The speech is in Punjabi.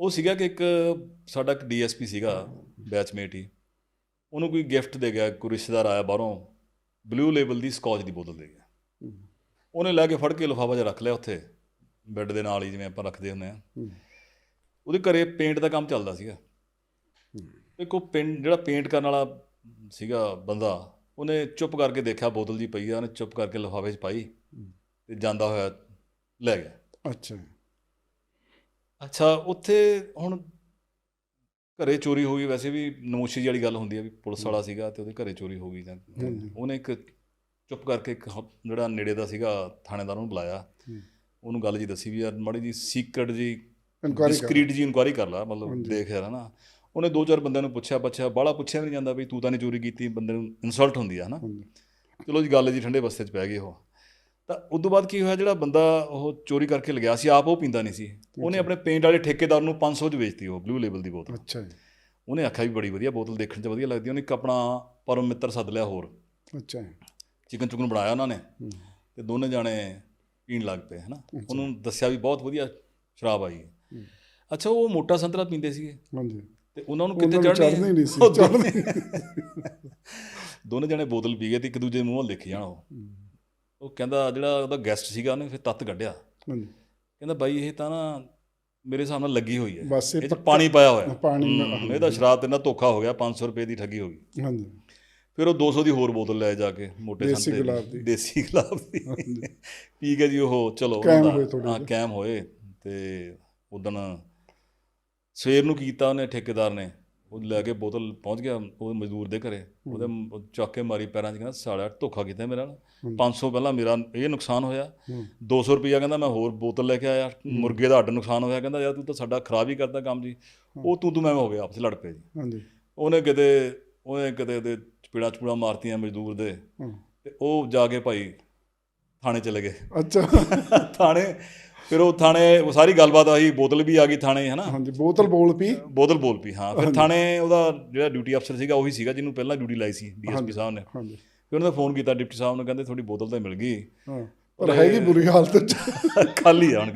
ਉਹ ਸੀਗਾ ਕਿ ਇੱਕ ਸਾਡਾ ਇੱਕ ਡੀਐਸਪੀ ਸੀਗਾ ਬੈਚਮੇਟ ਹੀ। ਉਹਨੂੰ ਕੋਈ ਗਿਫਟ ਦੇ ਗਿਆ ਕੋਈ ਰਿਸ਼ਤੇਦਾਰ ਆਇਆ ਬਾਹਰੋਂ ਬਲੂ ਲੇਬਲ ਦੀ ਸਕਾਚ ਦੀ ਬੋਤਲ ਦੇ ਗਿਆ। ਉਹਨੇ ਲੈ ਕੇ ਫੜ ਕੇ ਲਿਫਾਫਾ ਜਿਹਾ ਰੱਖ ਲਿਆ ਉੱਥੇ ਬੈੱਡ ਦੇ ਨਾਲ ਹੀ ਜਿਵੇਂ ਆਪਾਂ ਰੱਖਦੇ ਹੁੰਦੇ ਆ। ਉਹਦੇ ਘਰੇ ਪੇਂਟ ਦਾ ਕੰਮ ਚੱਲਦਾ ਸੀਗਾ। ਇੱਕ ਉਹ ਪੇਂਟ ਜਿਹੜਾ ਪੇਂਟ ਕਰਨ ਵਾਲਾ ਸੀਗਾ ਬੰਦਾ ਉਹਨੇ ਚੁੱਪ ਕਰਕੇ ਦੇਖਿਆ ਬੋਤਲ ਜੀ ਪਈ ਆ ਉਹਨੇ ਚੁੱਪ ਕਰਕੇ ਲਿਫਾਫੇ 'ਚ ਪਾਈ ਤੇ ਜਾਂਦਾ ਹੋਇਆ ਲੈ ਗਿਆ। ਅੱਛਾ। ਅੱਛਾ ਉੱਥੇ ਹੁਣ ਘਰੇ ਚੋਰੀ ਹੋ ਗਈ ਵੈਸੇ ਵੀ ਨਮੋਸ਼ੀ ਜਿਹੀ ਵਾਲੀ ਗੱਲ ਹੁੰਦੀ ਹੈ ਵੀ ਪੁਲਿਸ ਵਾਲਾ ਸੀਗਾ ਤੇ ਉਹਦੇ ਘਰੇ ਚੋਰੀ ਹੋ ਗਈ ਜਾਂ। ਉਹਨੇ ਇੱਕ ਚੁੱਪ ਕਰਕੇ ਇੱਕ ਹ- ਜਿਹੜਾ ਨੇੜੇ ਦਾ ਸੀਗਾ ਥਾਣੇਦਾਰ ਨੂੰ ਬੁਲਾਇਆ। ਉਹਨੂੰ ਗੱਲ ਜੀ ਦੱਸੀ ਵੀ ਯਾਰ ਮਾੜੀ ਜੀ ਸੀਕ੍ਰੇਟ ਜੀ ਇਨਕੁਆਰੀ ਕਰ ਡਿਸਕ੍ਰੀਟ ਜੀ ਇਨਕੁਆਰੀ ਕਰ ਲਾ ਮਤਲਬ ਹਾਂਜੀ। ਦੇਖ ਯਾਰ ਹਨਾ ਉਹਨੇ ਦੋ ਚਾਰ ਬੰਦਿਆਂ ਨੂੰ ਪੁੱਛਿਆ ਪੁੱਛਿਆ ਬਾਹਲਾ ਪੁੱਛਿਆ ਵੀ ਨਹੀਂ ਜਾਂਦਾ ਵੀ ਤੂੰ ਤਾਂ ਨਹੀਂ ਚੋਰੀ ਕੀਤੀ ਬੰਦੇ ਨੂੰ ਇਨਸਲਟ ਹੁੰਦੀ ਆ ਹਨਾ ਹਾਂਜੀ। ਚਲੋ ਜੀ ਗੱਲ ਜੀ ਠੰਡੇ ਬਸਤੇ 'ਚ ਪੈ ਗਈ ਉਹ ਤਾਂ ਉਸ ਤੋਂ ਬਾਅਦ ਕੀ ਹੋਇਆ ਜਿਹੜਾ ਬੰਦਾ ਉਹ ਚੋਰੀ ਕਰਕੇ ਲਗਿਆ ਸੀ ਆਪ ਉਹ ਪੀਂਦਾ ਨਹੀਂ ਸੀ। ਉਹਨੇ ਆਪਣੇ ਪੇਂਟ ਵਾਲੇ ਠੇਕੇਦਾਰ ਨੂੰ 500 'ਚ ਵੇਚਤੀ ਉਹ ਬਲੂ ਲੇਬਲ ਦੀ ਬੋਤਲ। ਅੱਛਾ ਜੀ। ਉਹਨੇ ਆਖਿਆ ਵੀ ਬੜੀ ਵਧੀਆ ਬੋਤਲ ਦੇਖਣ 'ਚ ਵਧੀਆ ਲੱਗਦੀ ਉਹਨੇ ਇੱਕ ਆਪਣਾ ਪਰਮ ਮਿੱਤਰ ਸੱਦ ਲਿਆ ਹੋਰ। ਅੱਛਾ ਚਿਕਨ ਚੁਕਨ ਬਣਾਇਆ ਉਹਨਾਂ ਨੇ। ਤੇ ਦੋਨੇ ਜਾਣੇ ਪੀਣ ਲੱਗ ਪਏ ਹਨਾ। ਉਹਨੂੰ ਦੱਸਿਆ ਵੀ ਬਹੁਤ ਵਧੀਆ ਸ਼ਰਾਬ ਆਈ। ਹੈ। ਅੱਛਾ ਉਹ ਮੋਟਾ ਸੰਤਰਾ ਪੀਂਦੇ ਸੀਗੇ। ਹਾਂਜੀ। ਤੇ ਉਹਨਾਂ ਨੂੰ ਕਿਤੇ ਚੜ੍ਹਨੀ ਚੜ੍ਹਨੀ ਨਹੀਂ ਸੀ, ਦੋਨੇ- ਦੋਨੇ ਜਣੇ ਬੋਤਲ ਪੀ ਗਏ ਤੇ ਇੱਕ ਦੂਜੇ ਦੇ ਮੂੰਹ ਵੱਲ ਦੇਖੀ ਜਾਣ ਉਹ। ਉਹ ਕਹਿੰਦਾ ਜਿਹੜਾ ਉਹਦਾ ਗੈਸਟ ਸੀਗਾ ਉਹਨੇ ਫਿਰ ਤੱਤ ਕੱਢਿਆ। ਹਾਂਜੀ। ਕਹਿੰਦਾ ਬਾਈ ਇਹ ਤਾਂ ਨਾ ਮੇਰੇ ਹਿਸਾਬ ਨਾਲ ਲੱਗੀ ਹੋਈ ਹੈ। ਬਸ ਇਹ ਪੱਕਾ- ਪਾਣੀ ਪਾਇਆ ਹੋਇਆ। ਪਾਣੀ ਹੂੰ, ਨਾਲ- ਇਹਦਾ ਸ਼ਰਾਬ ਤੇ ਨਾ ਧੋਖਾ ਹੋ ਗਿਆ 500 ਰੁਪਏ ਦੀ ਠੱਗੀ ਹੋ ਗਈ। ਹਾਂਜੀ। ਫਿਰ ਉਹ 200 ਦੀ ਹੋਰ ਬੋਤਲ ਲੈ ਜਾ ਕੇ ਮੋਟੇ ਦੇਸੀ ਸੰਤੇ ਗੁਲਾਬ ਦੀ। ਦੇਸੀ ਗੁਲਾਬ ਦੀ। ਹਾਂਜੀ। ਪੀ ਕੇ ਜੀ ਉਹ ਚਲੋ ਕਾਇਮ ਉਹਦਾ- ਹੋਏ ਥੋੜ੍ਹੇ ਹਾਂ ਜਿਹੇ। ਕਾਇਮ ਹੋਏ ਤੇ ਉਦਣ ਸਵੇਰ ਨੂੰ ਕੀਤਾ ਉਹਨੇ ਠੇਕੇਦਾਰ ਨੇ। ਉਹ ਲੈ ਕੇ ਬੋਤਲ ਪਹੁੰਚ ਗਿਆ ਉਹ ਮਜ਼ਦੂਰ ਦੇ ਘਰੇ। ਉਹਦੇ ਚੱਕ ਕੇ ਮਾਰੀ ਪੈਰਾਂ 'ਚ ਕਹਿੰਦਾ ਸਾਲਿਆ ਧੋਖਾ ਕੀਤਾ ਮੇਰੇ ਨਾਲ 500 ਪਹਿਲਾਂ ਮੇਰਾ ਇਹ ਨੁਕਸਾਨ ਹੋਇਆ। ਹੂੰ। 200 ਰੁਪਇਆ ਕਹਿੰਦਾ ਮੈਂ ਹੋਰ ਬੋਤਲ ਲੈ ਕੇ ਆਇਆ। ਮੁਰਗੇ ਦਾ ਅੱਡ ਨੁਕਸਾਨ ਹੋਇਆ। ਕਹਿੰਦਾ ਯਾਰ ਤੂੰ ਤਾਂ ਸਾਡਾ ਖਰਾਬ ਹੀ ਕਰਦਾ ਕੰਮ ਜੀ। ਉਹ ਤੂੰ ਤੂੰ ਮੈਂ ਹੋ ਗਿਆ ਆਪਸ ਲੜ ਪਏ ਜੀ। ਹਾਂਜੀ। ਉਹਨੇ ਕਿਤੇ ਉਹਨੇ ਕਿਤੇ ਉਹਦੇ ਚਪੇੜਾ ਚਪੂੜਾ ਮਾਰਤੀਆਂ ਮਜ਼ਦੂਰ ਦੇ। ਤੇ ਉਹ ਜਾ ਕੇ ਭਾਈ ਥਾਣੇ ਚਲੇ ਗਏ। ਅੱਛਾ। ਥਾਣੇ ਫਿਰ ਉਹ ਥਾਣੇ ਉਹ ਸਾਰੀ ਗੱਲਬਾਤ ਆਈ ਬੋਤਲ ਵੀ ਆ ਗਈ ਥਾਣੇ ਹਨਾ? ਹਾਂਜੀ ਬੋਤਲ ਬੋਲ ਪੀ ਬੋਤਲ ਬੋਲ ਪਈ ਹਾਂ। ਫਿਰ ਥਾਣੇ ਉਹਦਾ ਜਿਹੜਾ ਡਿਊਟੀ ਅਫਸਰ ਸੀਗਾ ਉਹੀ ਸੀਗਾ ਜਿਹਨੂੰ ਪਹਿਲਾਂ ਡਿਊਟੀ ਲਾਈ ਸੀ ਡੀਐਸਪੀ ਸਾਹਿਬ ਨੇ। ਹਾਂਜੀ। ਫਿਰ ਉਹਨਾਂ ਨੇ ਫੋਨ ਕੀਤਾ ਡਿਪਟੀ ਸਾਹਿਬ ਨੂੰ ਕਹਿੰਦੇ ਤੁਹਾਡੀ ਬੋਤਲ ਤਾਂ ਮਿਲ ਗਈ। ਹਾਂ ਪਰ ਹੈਗੀ ਬੁਰੀ ਹਾਲਤ। ਚ ਖਾਲੀ ਆ ਹੁਣ।